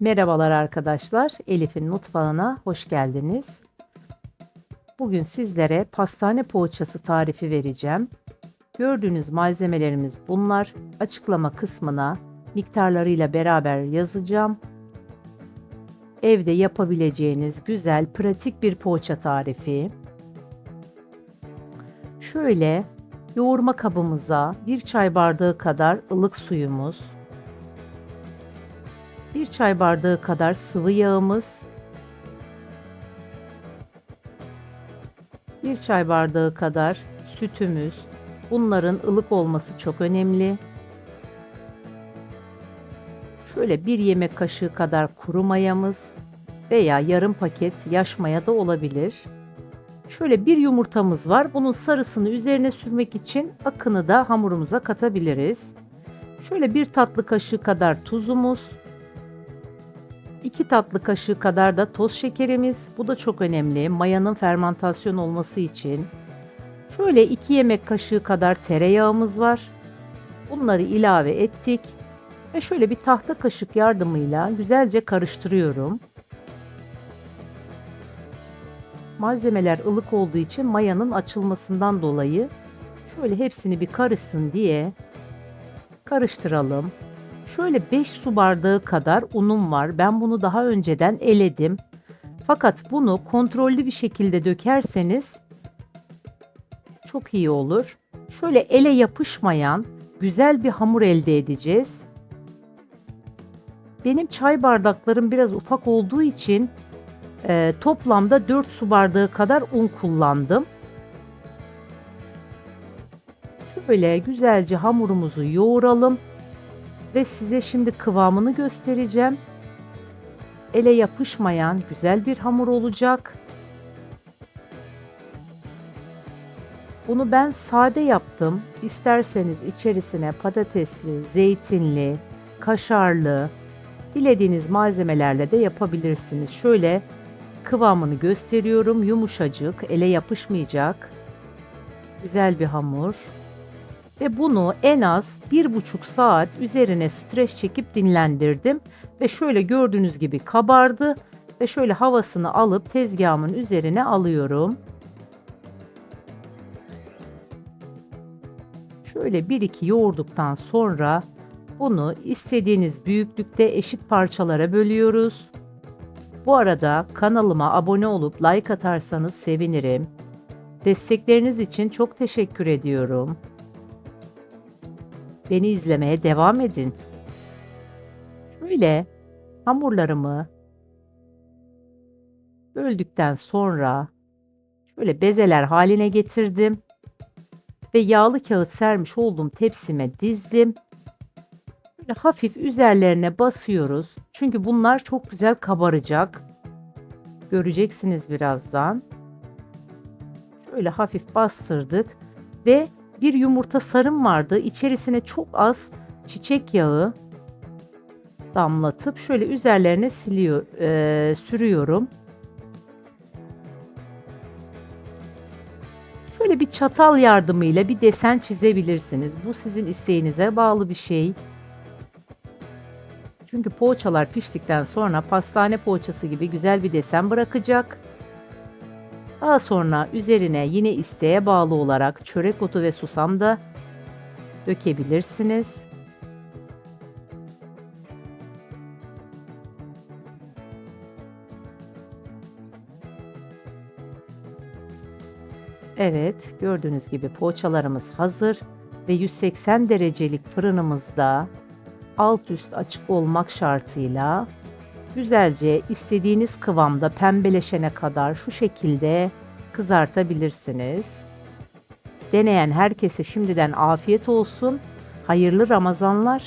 Merhabalar arkadaşlar. Elif'in mutfağına hoş geldiniz. Bugün sizlere pastane poğaçası tarifi vereceğim. Gördüğünüz malzemelerimiz bunlar. Açıklama kısmına miktarlarıyla beraber yazacağım. Evde yapabileceğiniz güzel, pratik bir poğaça tarifi. Şöyle yoğurma kabımıza bir çay bardağı kadar ılık suyumuz, 1 çay bardağı kadar sıvı yağımız, 1 çay bardağı kadar sütümüz. Bunların ılık olması çok önemli. Şöyle bir yemek kaşığı kadar kuru mayamız veya yarım paket yaş maya da olabilir. Şöyle bir yumurtamız var. Bunun sarısını üzerine sürmek için akını da hamurumuza katabiliriz. Şöyle bir tatlı kaşığı kadar tuzumuz, 2 tatlı kaşığı kadar da toz şekerimiz. Bu da çok önemli. Mayanın fermentasyon olması için. Şöyle 2 yemek kaşığı kadar tereyağımız var. Bunları ilave ettik. Ve şöyle bir tahta kaşık yardımıyla güzelce karıştırıyorum. Malzemeler ılık olduğu için mayanın açılmasından dolayı şöyle hepsini bir karışsın diye karıştıralım. Şöyle 5 su bardağı kadar unum var. Ben bunu daha önceden eledim. Fakat bunu kontrollü bir şekilde dökerseniz çok iyi olur. Şöyle ele yapışmayan güzel bir hamur elde edeceğiz. Benim çay bardaklarım biraz ufak olduğu için e, toplamda 4 su bardağı kadar un kullandım. Şöyle güzelce hamurumuzu yoğuralım ve size şimdi kıvamını göstereceğim. Ele yapışmayan güzel bir hamur olacak. Bunu ben sade yaptım. İsterseniz içerisine patatesli, zeytinli, kaşarlı, dilediğiniz malzemelerle de yapabilirsiniz. Şöyle kıvamını gösteriyorum. Yumuşacık, ele yapışmayacak. Güzel bir hamur ve bunu en az bir buçuk saat üzerine streç çekip dinlendirdim ve şöyle gördüğünüz gibi kabardı ve şöyle havasını alıp tezgahımın üzerine alıyorum. Şöyle bir iki yoğurduktan sonra bunu istediğiniz büyüklükte eşit parçalara bölüyoruz. Bu arada kanalıma abone olup like atarsanız sevinirim. Destekleriniz için çok teşekkür ediyorum. Beni izlemeye devam edin. Şöyle hamurlarımı böldükten sonra şöyle bezeler haline getirdim ve yağlı kağıt sermiş olduğum tepsime dizdim. Böyle hafif üzerlerine basıyoruz. Çünkü bunlar çok güzel kabaracak. Göreceksiniz birazdan. Şöyle hafif bastırdık ve bir yumurta sarım vardı. İçerisine çok az çiçek yağı damlatıp şöyle üzerlerine siliyor, e, sürüyorum. Şöyle bir çatal yardımıyla bir desen çizebilirsiniz. Bu sizin isteğinize bağlı bir şey. Çünkü poğaçalar piştikten sonra pastane poğaçası gibi güzel bir desen bırakacak. Daha sonra üzerine yine isteğe bağlı olarak çörek otu ve susam da dökebilirsiniz. Evet, gördüğünüz gibi poğaçalarımız hazır ve 180 derecelik fırınımızda alt üst açık olmak şartıyla güzelce istediğiniz kıvamda pembeleşene kadar şu şekilde kızartabilirsiniz. Deneyen herkese şimdiden afiyet olsun. Hayırlı Ramazanlar.